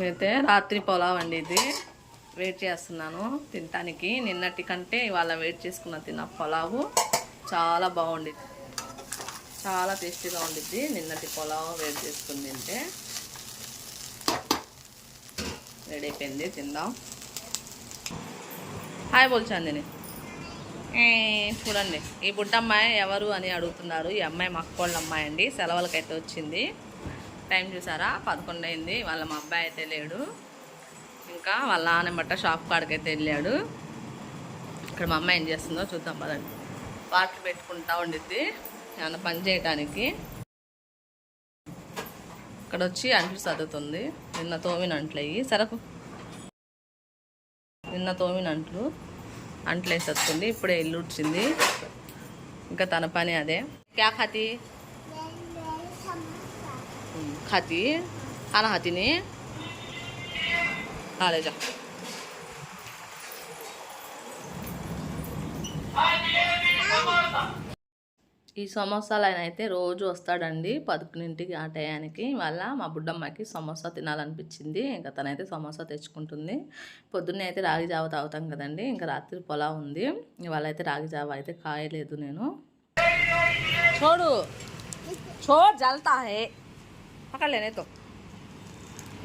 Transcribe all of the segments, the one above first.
అయితే రాత్రి పొలావ్ అండి ఇది. వెయిట్ చేస్తున్నాను తినటానికి. నిన్నటి కంటే ఇవాళ వెయిట్ చేసుకున్న తిన్న పొలావు చాలా బాగుండిద్ది చాలా టేస్టీగా ఉండిద్ది. నిన్నటి పొలావ్ వెయిట్ చేసుకుని తింటే. రెడీ అయిపోయింది. తిందాం. హాయ్ బోల్చాందిని చూడండి. ఈ బుడ్డమ్మాయి ఎవరు అని అడుగుతున్నారు. ఈ అమ్మాయి మా అమ్మాయి అండి. సెలవులకైతే వచ్చింది. టైం చూసారా? పదకొండు అయింది. వాళ్ళ మా అబ్బాయి అయితే లేడు. ఇంకా వాళ్ళ నాన్న బట్ట షాప్ కాడికి అయితే వెళ్ళాడు. ఇక్కడ మా అమ్మాయి ఏం చేస్తుందో చూద్దాం పదండి. వాటర్ పెట్టుకుంటా ఉండిద్ది. ఏమైనా పని చేయటానికి. ఇక్కడ వచ్చి అంట్లు సర్దుతుంది. నిన్న తోమిన అంట్లు అయ్యి. సరకు. నిన్న తోమిన అంట్లు. అంట్లు వేసేస్తుంది ఇప్పుడే ఇల్లు ఉడిచింది. ఇంకా తన పని అదే. క్యా hati anak hati ini ada aja ఈ సమోసాలు ఆయన అయితే రోజు వస్తాడండి పదకొండింటికి ఆ టయానికి. మళ్ళా మా బుడ్డమ్మకి సమోసా తినాలనిపించింది. ఇంకా తనైతే సమోసా తెచ్చుకుంటుంది. పొద్దున్నే అయితే రాగి జావ తాగుతాం కదండి. ఇంకా రాత్రి పొలా ఉంది. ఇవాళ అయితే రాగి జావ అయితే కాయలేదు నేను. చూడు. చో జల్తా హే. पकड़ लेने तो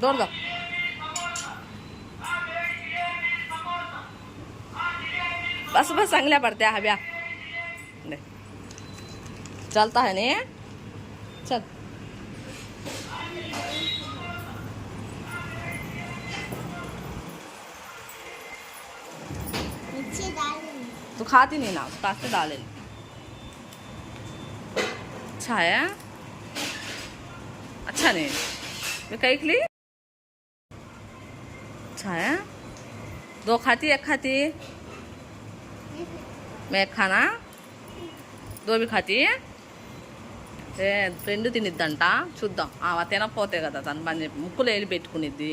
दौड़ दो बस बस अंगलियाँ पड़ते हैं हबिया ले जलता है नहीं चल तू खाती नहीं ना कास्ते डाले अच्छा है अच्छा नहीं मैं कही खिली अच्छा है दो खाती एक खाती मैं एक खाना दो भी खाती ఏ రెండు తినిద్దంట చూద్దాం ఆమె తినకపోతే కదా తను పని చెప్పి ముక్కులు వేలి పెట్టుకునిద్ది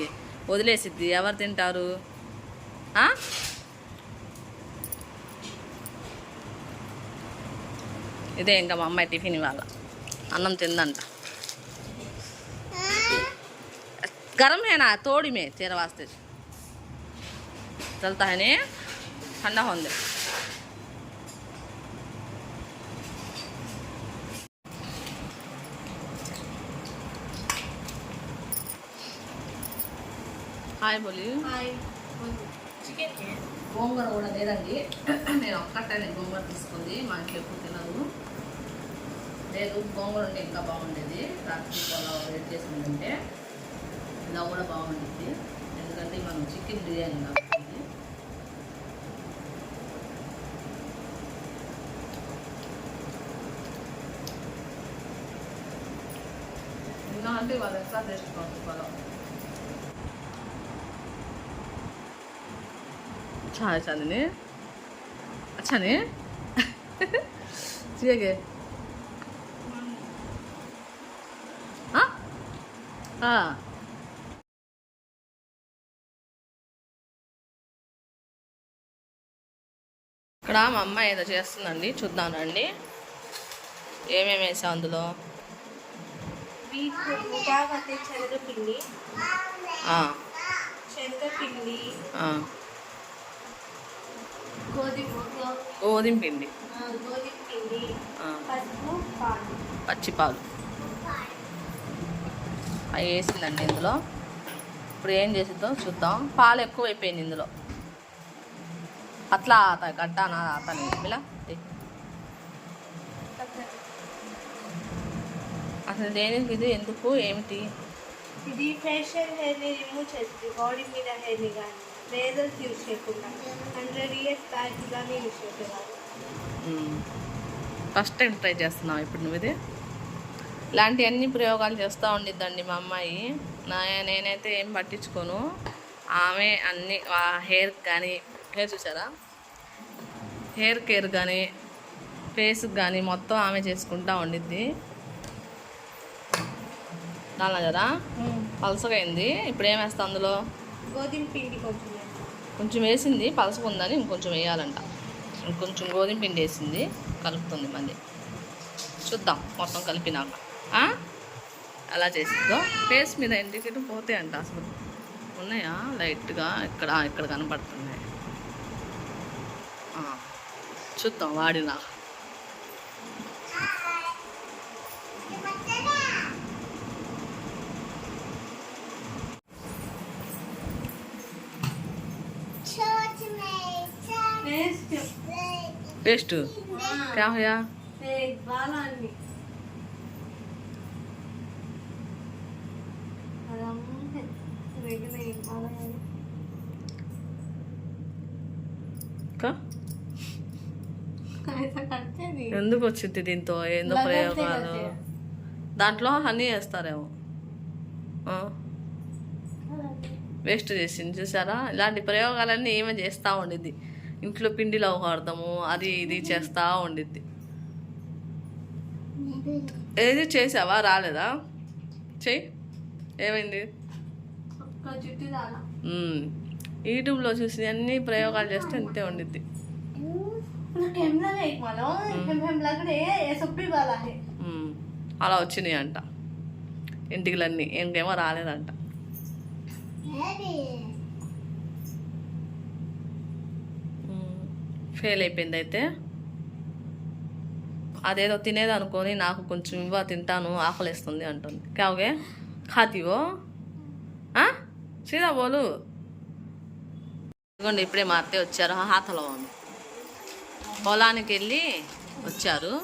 వదిలేసిద్ది ఎవరు తింటారు ఆ? ఇదే ఇంకా మా అమ్మాయి టిఫిన్ ఇవాళ అన్నం తిందంట गरम है ना थोड़ी में तेरे वास्ते चलता है नहीं ठंडा होने दे హాయ్ బోలి हाय चिकन है గోంగూర కూడా లేదండి నేను ఒక్కటే గోంగూర తీసుకుంది మా ఇంట్లో ఎక్కువ తినదు లేదు గోంగూర ఉంటే ఇంకా బాగుండేది రాత్రి పొలావ్ రెడీ చేసుకుంటుంటే ఇలా కూడా బాగుంటుంది ఎందుకంటే మనం చికెన్ బిర్యానీ కాబట్టి ఇలా అంటే వాళ్ళు ఎక్స్ట్రా టేస్ట్ పంపుకోవాలి 잘 자느네? 아, 차네? 지에게. 아? 아. ఇక్కడ మా అమ్మ ఏదో చేస్తుందండి. చూద్దామండి ఏమేమి వేసాం అందులో? శనగపిండి. శనగపిండి. గోధుమ పిండి పచ్చిపాలు. అవి వేసిందండి ఇందులో. ఇప్పుడు ఏం చేసిద్దాం చూద్దాం. పాలు ఎక్కువ అయిపోయింది ఇందులో. అట్లా ఆత ఆతని ఇలా అసలు దేనికి ఇది? ఎందుకు? ఏమిటి? ఇది ఫేషియల్ హెయిర్ని రిమూవ్ చేస్తుంది బాడీ మీద హెయిర్ని కానీ లేజర్స్ యూజ్ చేయకుండా. హండ్రెడ్ ఇయర్స్ బ్యాక్ కానీ యూజ్ చేసేవారు ఫస్ట్ టైం ట్రై చేస్తున్నావు ఇప్పుడు నువ్వు ఇది? ఇలాంటి అన్ని ప్రయోగాలు చేస్తూ ఉండిద్దండి మా అమ్మాయి. నా నేనైతే ఏం పట్టించుకోను. ఆమె అన్ని హెయిర్ కానీ హెయిర్ చూసారా? హెయిర్ కేర్ కానీ ఫేస్కి కానీ మొత్తం ఆమె చేసుకుంటా ఉండిద్ది. దానిలో కదా? పలసగా అయింది ఇప్పుడు ఏం వేస్తా అందులో? గోధుమ పిండి కొంచెం. కొంచెం వేసింది పలసగా ఉందని ఇంకొంచెం వేయాలంట. ఇంకొంచెం గోధుమ పిండి వేసింది కలుపుతుంది మళ్ళీ. చూద్దాం మొత్తం కలిపినాక? అలా చేసిద్దో. ఫేస్ మీద ఇంటికి పోతే అంట అసలు? ఉన్నాయా? లైట్గా ఇక్కడ ఇక్కడ కనపడుతున్నాయి ఆ, చూద్దాం వాడినా टेस्ट टेस्ट क्या होया एक ఎందుకు వచ్చింది దీంతో? ఏందో ప్రయోగాలు? దాంట్లో హనీ వేస్తారేమో. వేస్ట్ చేసింది చూసారా? ఇలాంటి ప్రయోగాలన్నీ ఏమేమి చేస్తూ ఉండిద్ది. ఇంట్లో పిండిలో వాడతాము అది ఇది చేస్తూ ఉండిద్ది. ఏది చేసావా? రాలేదా? చెయ్యి ఏమైంది? యూట్యూబ్లో చూసి అన్ని ప్రయోగాలు చేస్తే అంతే ఉండిద్ది. అలా వచ్చినాయి అంట. ఇంటికిలన్నీ. ఇంకేమో రాలేదంట. ఫెయిల్ అయిపోయింది అయితే. అదేదో తినేది అనుకొని నాకు కొంచెం ఇవ్వ తింటాను ఆకలిస్తుంది అంటుంది. కావుగే ఖాతీవో సీదా బోలు. ఇదిగోండి ఇప్పుడే మా అత్తయ్య వచ్చారు. హాతలో ఉంది. పొలానికి వెళ్ళి వచ్చారు.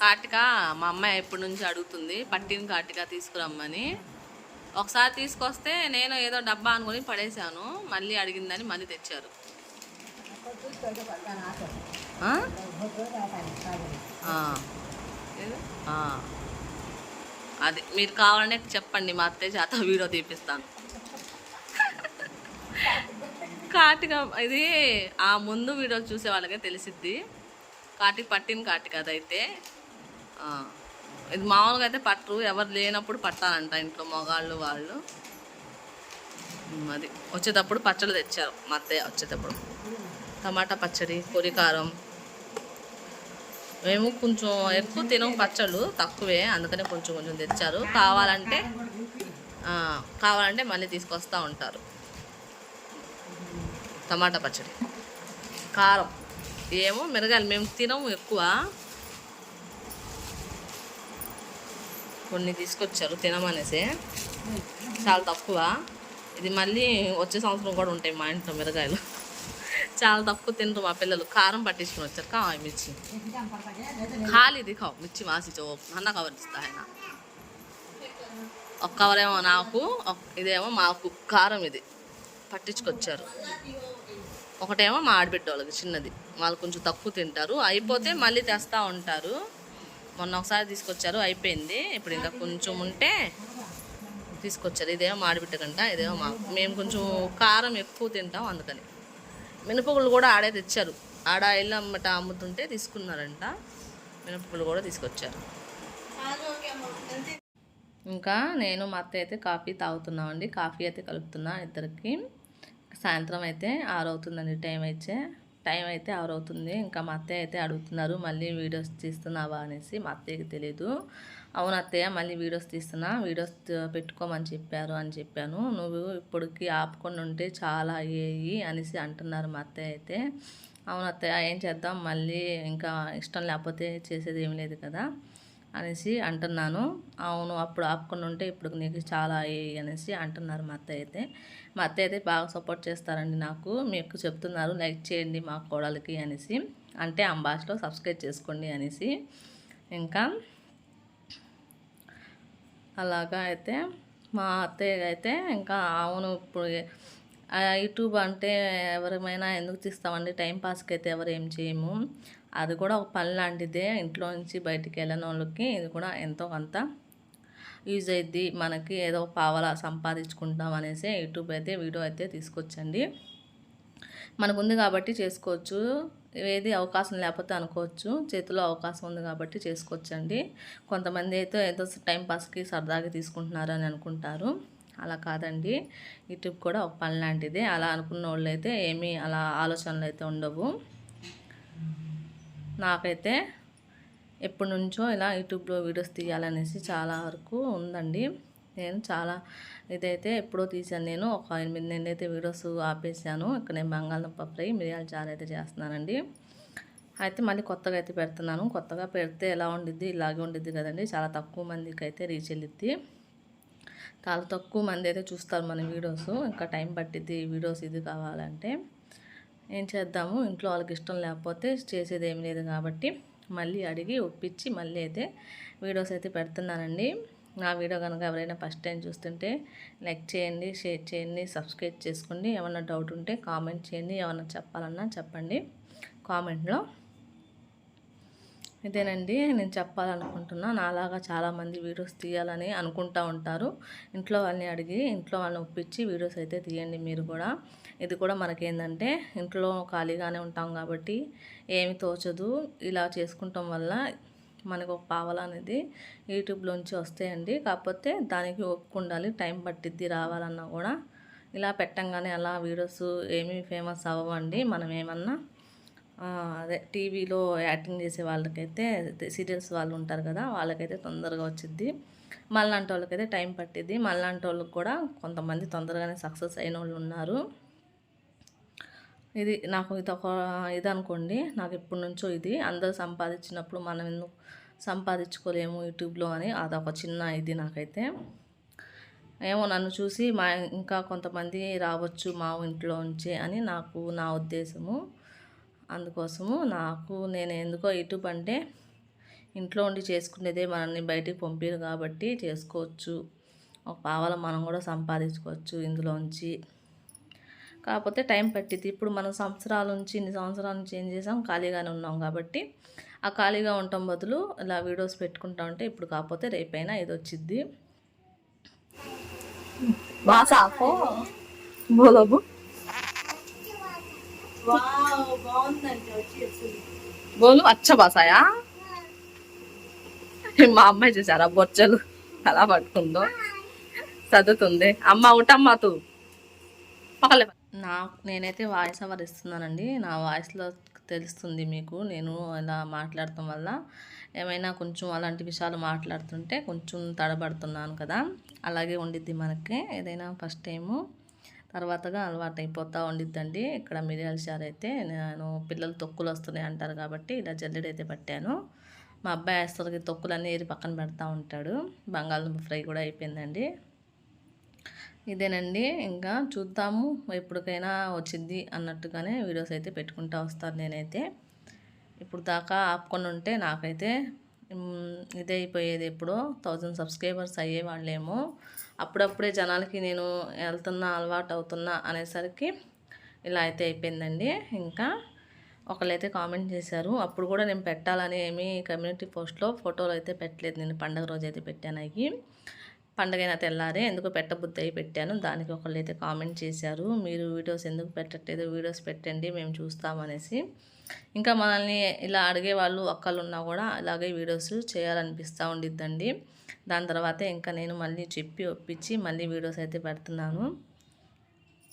కాటిక మా అమ్మాయి ఎప్పటి నుంచి అడుగుతుంది పట్టిన కాటిక తీసుకురమ్మని. ఒకసారి తీసుకొస్తే నేను ఏదో డబ్బా అనుకుని పడేశాను మళ్ళీ అడిగిందని మళ్ళీ తెచ్చారు. అది మీరు కావాలంటే చెప్పండి మా అత్తయ్య చేత వీడియో తీపిస్తాను. కాటిక ఇది ఆ ముందు వీడియో చూసే వాళ్ళకే తెలిసిద్ది. కాటికి పట్టిన కాటిక అదైతే. ఇది మామూలుగా అయితే పట్టరు. ఎవరు లేనప్పుడు పట్టాలంట ఇంట్లో మగాళ్ళు వాళ్ళు. అది వచ్చేటప్పుడు పచ్చడి తెచ్చారు. మా అత్తయ్య వచ్చేటప్పుడు. టమాటా పచ్చడి పొడికారం మేము కొంచెం ఎక్కువ తినం పచ్చళ్ళు తక్కువే. అందుకనే కొంచెం కొంచెం తెచ్చారు. కావాలంటే కావాలంటే మళ్ళీ తీసుకొస్తూ ఉంటారు. టమాటా పచ్చడి. కారం. ఏమో మిరగాయలు మేము తినము ఎక్కువ. కొన్ని తీసుకొచ్చారు తినమనేసి. చాలా తక్కువ. ఇది మళ్ళీ వచ్చే సంవత్సరం కూడా ఉంటాయి మా ఇంట్లో మిరగాయలు. చాలా తక్కువ తింటారు మా పిల్లలు. కారం పట్టించుకుని వచ్చారు కా మిర్చి. ఖాళీ దిఖావు మిర్చి మాసి చో అన్న కవర్ ఇస్తా ఆయన. ఒక కవర్ ఏమో నాకు ఇదేమో మాకు కారం ఇది. పట్టించుకొచ్చారు. ఒకటేమో మా ఆడబిడ్డ వాళ్ళకి చిన్నది. వాళ్ళు కొంచెం తక్కువ తింటారు. అయిపోతే మళ్ళీ తెస్తూ ఉంటారు. మొన్న ఒకసారి తీసుకొచ్చారు అయిపోయింది. ఇప్పుడు ఇంకా కొంచెం ఉంటే తీసుకొచ్చారు. ఇదేమో మాడిబిట్ట కంట ఇదేమో మా మేము కొంచెం కారం ఎక్కువ తింటాం అందుకని. మినపగుళ్ళు కూడా ఆడే తెచ్చారు. ఆడ ఇల్లు అమ్మట అమ్ముతుంటే తీసుకున్నారంట. మినపగుళ్ళు కూడా తీసుకొచ్చారు. ఇంకా నేను మా అత్త అయితే కాఫీ తాగుతున్నామండి. కాఫీ అయితే కలుపుతున్నా ఇద్దరికి. సాయంత్రం అయితే ఆరు అవుతుందండి టైం అయితే. టైం అయితే ఆరు అవుతుంది ఇంకా మా అత్తయ్య అయితే అడుగుతున్నారు మళ్ళీ వీడియోస్ తీస్తున్నావా? అనేసి మా అత్తయ్యకి తెలియదు అవును అత్తయ్య మళ్ళీ వీడియోస్ తీస్తున్నా వీడియోస్ పెట్టుకోమని చెప్పారు అని చెప్పాను. నువ్వు ఇప్పటికి ఆపుకొని ఉంటే చాలా అయ్యాయి అనేసి అంటున్నారు మా అత్తయ్య అయితే. అవును అత్తయ్య ఏం చేద్దాం? మళ్ళీ ఇంకా ఇష్టం లేకపోతే చేసేది ఏం లేదు కదా. అనేసి అంటున్నాను. అవును అప్పుడు ఆపుకొని ఉంటే ఇప్పుడు నీకు చాలా అయ్యాయి అనేసి అంటున్నారు మా అత్తయ్య అయితే. మా అత్తయ్య అయితే బాగా సపోర్ట్ చేస్తారండి నాకు. మీకు చెప్తున్నారు లైక్ చేయండి మా కోడలికి అనేసి. అంటే ఆ భాషలో సబ్స్క్రైబ్ చేసుకోండి అనేసి. ఇంకా అలాగా అయితే మా అత్తయ్య అయితే ఇంకా అవును ఇప్పుడు యూట్యూబ్ అంటే ఎవరిమైనా ఎందుకు తీస్తామండి? టైం పాస్కి అయితే ఎవరు ఏం చేయము. అది కూడా ఒక పని లాంటిదే. ఇంట్లో నుంచి బయటికి వెళ్ళని వాళ్ళకి ఇది కూడా ఎంతో కొంత యూజ్ అయ్యిద్ది మనకి ఏదో పావలా సంపాదించుకుంటాం అనేసి యూట్యూబ్ అయితే వీడియో అయితే తీసుకొచ్చండి. మనకు ఉంది కాబట్టి చేసుకోవచ్చు. ఏది అవకాశం లేకపోతే అనుకోవచ్చు. చేతిలో అవకాశం ఉంది కాబట్టి చేసుకోవచ్చండి. కొంతమంది అయితే ఏదో టైంపాస్కి సరదాగా తీసుకుంటున్నారు అని అనుకుంటారు. అలా కాదండి. యూట్యూబ్ కూడా ఒక పని లాంటిదే. అలా అనుకున్న వాళ్ళు అయితే ఏమీ అలా ఆలోచనలు అయితే ఉండవు. నాకైతే ఎప్పటి నుంచో ఇలా యూట్యూబ్లో వీడియోస్ తీయాలనేసి చాలా వరకు ఉందండి. నేను చాలా ఇదైతే ఎప్పుడో తీసాను నేను. ఒక ఎనిమిది నిన్నైతే వీడియోస్ ఆపేసాను ఇక్కడ నేను బంగాళదుంప ఫ్రై మిరియాల చారు అయితే చేస్తున్నానండి. అయితే మళ్ళీ కొత్తగా అయితే పెడుతున్నాను. కొత్తగా పెడితే ఎలా ఉండిద్ది? ఇలాగే ఉండిద్ది కదండి. చాలా తక్కువ మందికి అయితే రీచ్ వెళ్ళిద్ది చాలా తక్కువ మంది అయితే చూస్తారు మన వీడియోస్. ఇంకా టైం పట్టిద్ది వీడియోస్ ఇది కావాలంటే. ఏం చేద్దాము? ఇంట్లో వాళ్ళకి ఇష్టం లేకపోతే చేసేది ఏమి లేదు కాబట్టి మళ్ళీ అడిగి ఒప్పించి మళ్ళీ అయితే వీడియోస్ అయితే పెడుతున్నానండి. నా వీడియో కనుక ఎవరైనా ఫస్ట్ టైం చూస్తుంటే లైక్ చేయండి షేర్ చేయండి సబ్స్క్రైబ్ చేసుకోండి. ఏమన్నా డౌట్ ఉంటే కామెంట్ చేయండి. ఏమన్నా చెప్పాలన్నా చెప్పండి కామెంట్లో. ఇదేనండి నేను చెప్పాలనుకుంటున్నా. నాలాగా చాలామంది వీడియోస్ తీయాలని అనుకుంటా ఉంటారు. ఇంట్లో వాళ్ళని అడిగి ఇంట్లో వాళ్ళని ఒప్పించి వీడియోస్ అయితే తీయండి మీరు కూడా. ఇది కూడా మనకేంటంటే ఇంట్లో ఖాళీగానే ఉంటాం కాబట్టి ఏమి తోచదు. ఇలా చేసుకుంటాం వల్ల మనకు ఒక పావల అనేది యూట్యూబ్లోంచి వస్తాయండి. కాకపోతే దానికి ఒప్పుకుండాలి టైం పట్టిద్ది రావాలన్నా కూడా. ఇలా పెట్టంగానే అలా వీడియోస్ ఏమీ ఫేమస్ అవ్వండి మనం ఏమన్నా అదే టీవీలో యాక్టింగ్ చేసే వాళ్ళకైతే సీరియల్స్ వాళ్ళు ఉంటారు కదా వాళ్ళకైతే తొందరగా వచ్చిద్ది. మళ్ళాంటి వాళ్ళకైతే టైం పట్టిద్ది. మళ్ళాంటి వాళ్ళకి కూడా కొంతమంది తొందరగానే సక్సెస్ అయిన వాళ్ళు ఉన్నారు. ఇది నాకు ఇది ఒక ఇది అనుకోండి నాకు ఎప్పటి నుంచో ఇది. అందరూ సంపాదించినప్పుడు మనం ఎందుకు సంపాదించుకోలేము యూట్యూబ్లో అని అదొక చిన్న ఇది నాకైతే. ఏమో నన్ను చూసి మా ఇంకా కొంతమంది రావచ్చు మా ఇంట్లో ఉంచి అని నాకు నా ఉద్దేశము. అందుకోసము నాకు నేను ఎందుకో యూట్యూబ్ అంటే ఇంట్లో ఉండి చేసుకునేదే మనల్ని బయటికి పంపారు కాబట్టి చేసుకోవచ్చు. ఒక పావల మనం కూడా సంపాదించుకోవచ్చు ఇందులోంచి. కాకపోతే టైం పట్టింది ఇప్పుడు మనం సంవత్సరాల నుంచి ఇన్ని సంవత్సరాల నుంచి ఏం చేసాం? ఖాళీగానే ఉన్నాం కాబట్టి ఆ ఖాళీగా ఉండటం బదులు ఇలా వీడియోస్ పెట్టుకుంటా ఉంటే ఇప్పుడు కాకపోతే రేపైనా ఇది వచ్చిద్ది. బాసాకో బోలోబు. బోలు అచ్చ బాసాయా? మా అమ్మాయి చూసారా బొచ్చలు ఎలా పట్టుకుందో? చదువుతుంది అమ్మ ఉటమ్మా తూ. పక్కలే నా నేనైతే వాయిస్ ఓవర్ ఇస్తున్నానండి? నా వాయిస్లో తెలుస్తుంది మీకు. నేను ఇలా మాట్లాడటం వల్ల ఏమైనా కొంచెం అలాంటి విషయాలు మాట్లాడుతుంటే కొంచెం తడబడుతున్నాను కదా. అలాగే ఉండిద్ది మనకి. ఏదైనా ఫస్ట్ టైము. తర్వాతగా అలవాటు అయిపోతూ ఉండిద్దండి. ఇక్కడ మిరియాల చారు అయితే నేను పిల్లలు తొక్కులు వస్తున్నాయి అంటారు కాబట్టి ఇలా జల్లెడైతే అయితే పట్టాను. మా అబ్బాయి అసలుకి తొక్కులన్నీ ఏరి పక్కన పెడతా ఉంటాడు. బంగాళదుంప ఫ్రై కూడా అయిపోయిందండి. ఇదేనండి. ఇంకా చూద్దాము ఎప్పటికైనా వచ్చింది అన్నట్టుగానే వీడియోస్ అయితే పెట్టుకుంటా వస్తాను నేనైతే. ఇప్పుడు దాకా ఆపుకొని ఉంటే నాకైతే ఇదే అయిపోయేది ఎప్పుడో థౌజండ్ సబ్స్క్రైబర్స్ అయ్యే వాళ్ళేమో అప్పుడప్పుడే జనాలకి నేను వెళ్తున్నా అలవాటు అవుతున్నా అనేసరికి ఇలా అయితే అయిపోయిందండి. ఇంకా ఒకళ్ళైతే కామెంట్ చేశారు. అప్పుడు కూడా నేను పెట్టాలని ఏమి కమ్యూనిటీ పోస్ట్లో ఫోటోలు అయితే పెట్టలేదు. నేను పండగ రోజు అయితే పెట్టాను అవి. పండగైన తెల్లారే ఎందుకు పెట్టబుద్ధి అయి పెట్టాను. దానికి ఒకళ్ళు అయితే కామెంట్ చేశారు. మీరు వీడియోస్ ఎందుకు పెట్టట్లేదు? వీడియోస్ పెట్టండి మేము చూస్తామనేసి ఇంకా మనల్ని ఇలా అడిగే వాళ్ళు ఒక్కళ్ళు ఉన్నా కూడా అలాగే వీడియోస్ చేయాలనిపిస్తూ ఉండిద్దండి. దాని తర్వాత ఇంకా నేను మళ్ళీ చెప్పి ఒప్పించి మళ్ళీ వీడియోస్ అయితే పెడుతున్నాను.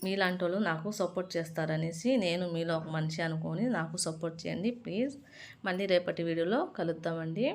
మీలాంటి వాళ్ళు నాకు సపోర్ట్ చేస్తారనేసి నేను మీలో ఒక మనిషి అనుకొని నాకు సపోర్ట్ చేయండి ప్లీజ్. మళ్ళీ రేపటి వీడియోలో కలుద్దామండి.